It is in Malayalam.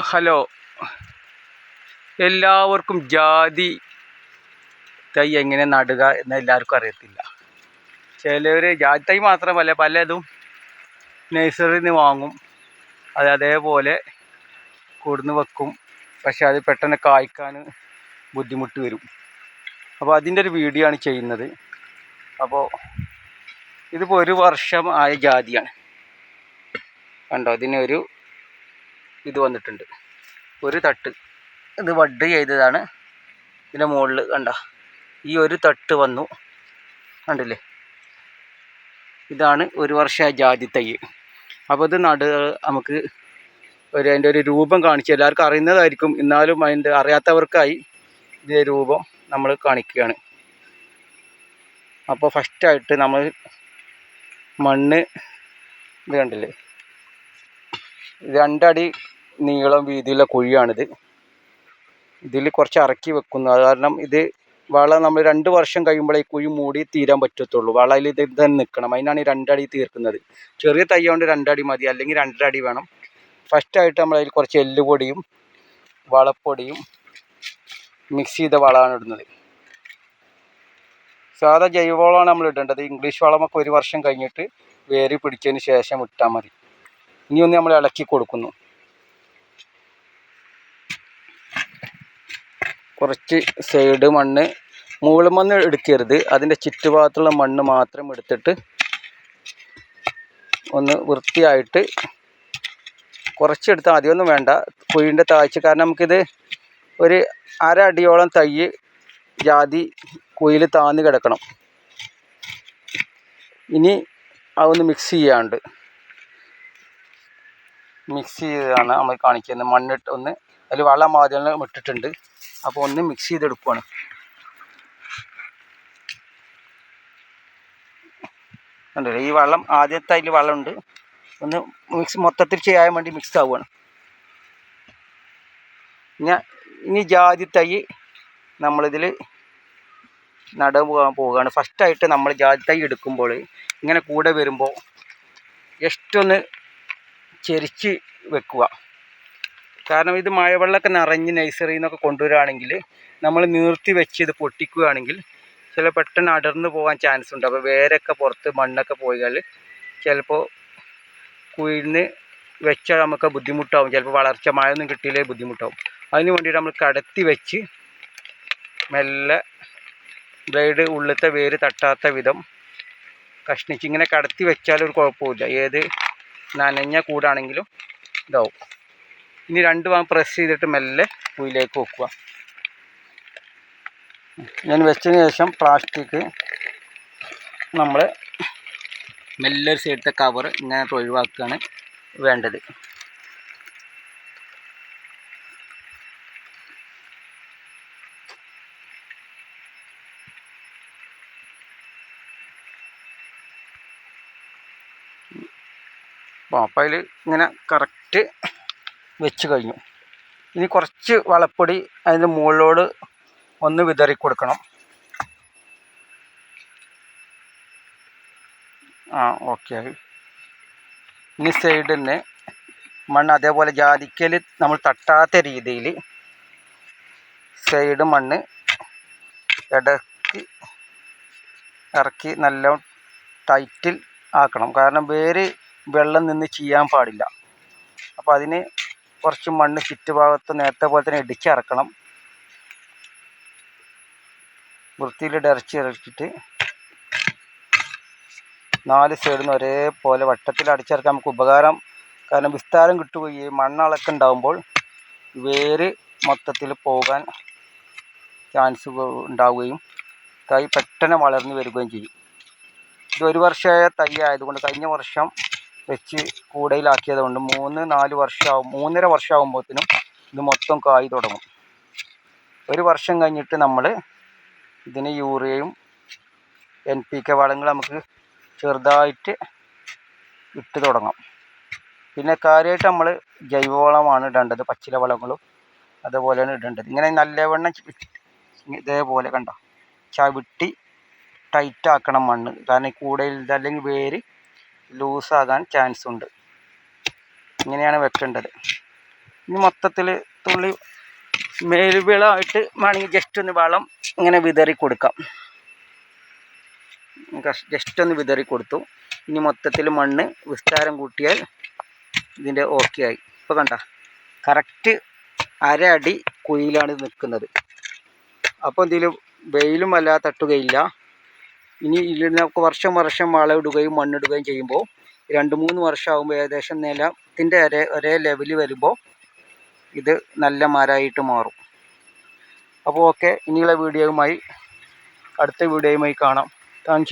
ഹലോ. എല്ലാവർക്കും ജാതി തൈ എങ്ങനെ നടുക എന്ന് എല്ലാവർക്കും അറിയത്തില്ല. ചിലവർ ജാതി തൈ മാത്രമല്ല പലതും നഴ്സറിയിൽ നിന്ന് വാങ്ങും. അത് അതേപോലെ കൂടുന്ന് വെക്കും. പക്ഷെ അത് പെട്ടെന്ന് കായ്ക്കാൻ ബുദ്ധിമുട്ട് വരും. അപ്പോൾ അതിന്റെ ഒരു വീഡിയോ ആണ് ചെയ്യുന്നത്. അപ്പോൾ ഇതിപ്പോൾ ഒരു വർഷം ആയ ജാതിയാണ്. കണ്ടോ? ഇതിനൊരു ഇത് വന്നിട്ടുണ്ട്. ഒരു തട്ട് ഇത് വഡ് ചെയ്തതാണ്. ഇതിന്റെ മുകളിൽ കണ്ട ഈ ഒരു തട്ട് വന്നു. കണ്ടില്ലേ? ഇതാണ് ഒരു വർഷ ജാതി തൈ അപ്പോൾ ഇത് നട നമുക്ക് ഒരു അതിന്റെ ഒരു രൂപം കാണിച്ചു എല്ലാവർക്കും അറിയുന്നതായിരിക്കും. എന്നാലും അതിന്റെ അറിയാത്തവർക്കായി ഇതിന്റെ രൂപം നമ്മൾ കാണിക്കുകയാണ്. അപ്പോൾ ഫസ്റ്റായിട്ട് നമ്മൾ മണ്ണ് ഇത് കണ്ടില്ലേ? രണ്ടടി നീളം വീതിയുള്ള കുഴിയാണിത്. ഇതിൽ കുറച്ച് ഇറക്കി വെക്കുന്നു. അത് കാരണം ഇത് വള നമ്മൾ രണ്ട് വർഷം കഴിയുമ്പോൾ ഈ കുഴി മൂടി തീരാൻ പറ്റത്തുള്ളൂ. വളയിൽ ഇത് തന്നെ നിൽക്കണം. അതിനാണ് ഈ രണ്ടടി തീർക്കുന്നത്. ചെറിയ തൈ കൊണ്ട് രണ്ടടി മതി. അല്ലെങ്കിൽ രണ്ടര അടി വേണം. ഫസ്റ്റായിട്ട് നമ്മൾ അതിൽ കുറച്ച് എല്ലുപൊടിയും വളപ്പൊടിയും മിക്സ് ചെയ്ത വളമാണ് ഇടുന്നത്. സാധാ ജൈവവളമാണ് നമ്മൾ ഇടേണ്ടത്. ഇംഗ്ലീഷ് വളമൊക്കെ ഒരു വർഷം കഴിഞ്ഞിട്ട് വേര് പിടിച്ചതിന് ശേഷം ഇട്ടാൽ മതി. ഇനി ഒന്ന് നമ്മൾ ഇളക്കി കൊടുക്കുന്നു. കുറച്ച് സൈഡ് മണ്ണ് മുകളിൽ മണ്ണ് എടുക്കരുത്. അതിന്റെ ചുറ്റുഭാഗത്തുള്ള മണ്ണ് മാത്രം എടുത്തിട്ട് ഒന്ന് വൃത്തിയായിട്ട് കുറച്ചെടുത്താൽ അധികമൊന്നും വേണ്ട. കുഴിന്റെ താഴ്ച. കാരണം നമുക്കിത് ഒരു അര അടിയോളം തൈ ജാതി കുയിൽ താന്ന് കിടക്കണം. ഇനി അതൊന്ന് മിക്സ് ചെയ്യാണ്ട് മിക്സ് ചെയ്താണ് നമ്മൾ കാണിക്കുന്നത്. മണ്ണിട്ട് ഒന്ന് അതിൽ വളം ആദ്യം ഇട്ടിട്ടുണ്ട്. അപ്പോൾ ഒന്ന് മിക്സ് ചെയ്തെടുക്കുവാണ്. കണ്ടില്ലേ ഈ വെള്ളം ആദ്യത്തെ അതിൽ വെള്ളമുണ്ട്. ഒന്ന് മിക്സ് മൊത്തത്തിൽ ചെയ്യാൻ വേണ്ടി മിക്സ് ആവുകയാണ് ഞാൻ ഇനി ജാതി തൈ നമ്മളിതിൽ നട പോകാൻ പോവുകയാണ്. ഫസ്റ്റായിട്ട് നമ്മൾ ജാതി തൈ എടുക്കുമ്പോൾ ഇങ്ങനെ കൂടെ വരുമ്പോൾ ജസ്റ്റ് ഒന്ന് ചെരിച്ച് വെക്കുക. കാരണം ഇത് മഴവെള്ളമൊക്കെ നിറഞ്ഞ് നഴ്സറിയിൽ നിന്നൊക്കെ കൊണ്ടുവരികയാണെങ്കിൽ നമ്മൾ നിർത്തി വെച്ച് ഇത് പൊട്ടിക്കുകയാണെങ്കിൽ ചില പെട്ടെന്ന് അടർന്നു പോകാൻ ചാൻസ് ഉണ്ട്. അപ്പോൾ വേരൊക്കെ പുറത്ത് മണ്ണൊക്കെ പോയാൽ ചിലപ്പോൾ കുഴിന്ന് വെച്ചാൽ നമുക്ക് ബുദ്ധിമുട്ടാവും. ചിലപ്പോൾ വളർച്ച മഴയൊന്നും കിട്ടിയില്ലേ ബുദ്ധിമുട്ടാവും. അതിന് വേണ്ടിയിട്ട് നമ്മൾ കടത്തി വെച്ച് മെല്ലെ ബ്ലേഡ് ഉള്ളിലത്തെ വേര് തട്ടാത്ത വിധം കഷ്ണിച്ച് ഇങ്ങനെ കടത്തി വെച്ചാൽ ഒരു കുഴപ്പമില്ല. ഏത് നനഞ്ഞ കൂടാണെങ്കിലും ഇതാവും. ഇനി രണ്ട് ഭാഗം പ്രസ് ചെയ്തിട്ട് മെല്ലെ കുയിലേക്ക് വെക്കുക. ഞാൻ വെച്ചതിന് ശേഷം പ്ലാസ്റ്റിക് നമ്മൾ മെല്ലെ ഒരു സൈഡത്തെ കവർ ഇങ്ങനെ ഒഴിവാക്കുകയാണ് വേണ്ടത്. അപ്പോൾ അതിൽ ഇങ്ങനെ കറക്റ്റ് വെച്ച് കഴിഞ്ഞു. ഇനി കുറച്ച് വളപ്പൊടി അതിന്റെ മുകളിലോട് ഒന്ന് വിതറി കൊടുക്കണം. ആ ഓക്കെ ഇനി സൈഡിൽ നിന്ന് മണ്ണ് അതേപോലെ ജാതിക്കൽ നമ്മൾ തട്ടാത്ത രീതിയിൽ സൈഡ് മണ്ണ് ഇടക്കി ഇറക്കി നല്ല ടൈറ്റിൽ ആക്കണം. കാരണം വേര് വെള്ളം നിന്ന് ചെയ്യാൻ പാടില്ല. അപ്പോൾ അതിന് കുറച്ച് മണ്ണ് ചുറ്റുഭാഗത്ത് നേരത്തെ പോലെ തന്നെ ഇടിച്ചിറക്കണം. വൃത്തിയിൽ ഇറച്ചി ഇറച്ചിട്ട് നാല് സൈഡിൽ നിന്ന് ഒരേപോലെ വട്ടത്തിൽ അടിച്ചിറക്കാൻ നമുക്ക് ഉപകാരം. കാരണം വിസ്താരം കിട്ടുകയും മണ്ണളക്കം ഉണ്ടാകുമ്പോൾ വേര് മൊത്തത്തിൽ പോകാൻ ചാൻസ് ഉണ്ടാവുകയും തൈ പെട്ടെന്ന് വളർന്നു വരികയും ചെയ്യും. ഇത് ഒരു വർഷമായ തൈ ആയതുകൊണ്ട് കഴിഞ്ഞ വർഷം വെച്ച് കൂടയിലാക്കിയത് കൊണ്ട് മൂന്ന് നാല് വർഷമാവും മൂന്നര വർഷമാകുമ്പോഴത്തേനും ഇത് മൊത്തം കായ് തുടങ്ങും. ഒരു വർഷം കഴിഞ്ഞിട്ട് നമ്മൾ ഇതിന് യൂറിയയും എൻ പി കെ വളങ്ങൾ നമുക്ക് ചെറുതായിട്ട് ഇട്ട് തുടങ്ങാം. പിന്നെ കാര്യമായിട്ട് നമ്മൾ ജൈവവളമാണ് ഇടേണ്ടത് പച്ചില വളങ്ങളും അതുപോലെയാണ് ഇടേണ്ടത്. ഇങ്ങനെ നല്ലവണ്ണം ഇതേപോലെ കണ്ട ചവിട്ടി ടൈറ്റ് ആക്കണം മണ്ണ്. കാരണം കൂടയിൽ അല്ലെങ്കിൽ വേര് ലൂസാകാൻ ചാൻസ് ഉണ്ട്. ഇങ്ങനെയാണ് വെക്കേണ്ടത്. ഇനി മൊത്തത്തിൽ തുള്ളി മേൽവിളമായിട്ട് വേണമെങ്കിൽ ജസ്റ്റ് ഒന്ന് വളം ഇങ്ങനെ വിതറി കൊടുക്കാം. ജസ്റ്റ് ഒന്ന് വിതറി കൊടുത്തു. ഇനി മൊത്തത്തിൽ മണ്ണ് വിസ്താരം കൂട്ടിയാൽ ഇതിന്റെ ഓക്കെ ആയി. ഇപ്പോൾ കണ്ട കറക്റ്റ് അര അടി കുഴിയിലാണ് നിൽക്കുന്നത്. അപ്പോൾ എന്തെങ്കിലും വെയിലും വല്ലാതെ തട്ടുകയില്ല. ഇനി ഇതിൽ വർഷം വർഷം വളമിടുകയും മണ്ണിടുകയും ചെയ്യുമ്പോൾ രണ്ട് മൂന്ന് വർഷമാകുമ്പോൾ ഏകദേശം നിലത്തിന്റെ ഒരേ ഒരേ ലെവലിൽ വരുമ്പോൾ ഇത് നല്ല മരമായിട്ട് മാറും. അപ്പോൾ ഓക്കെ ഇനിയുള്ള വീഡിയോയുമായി അടുത്ത വീഡിയോയുമായി കാണാം. താങ്ക്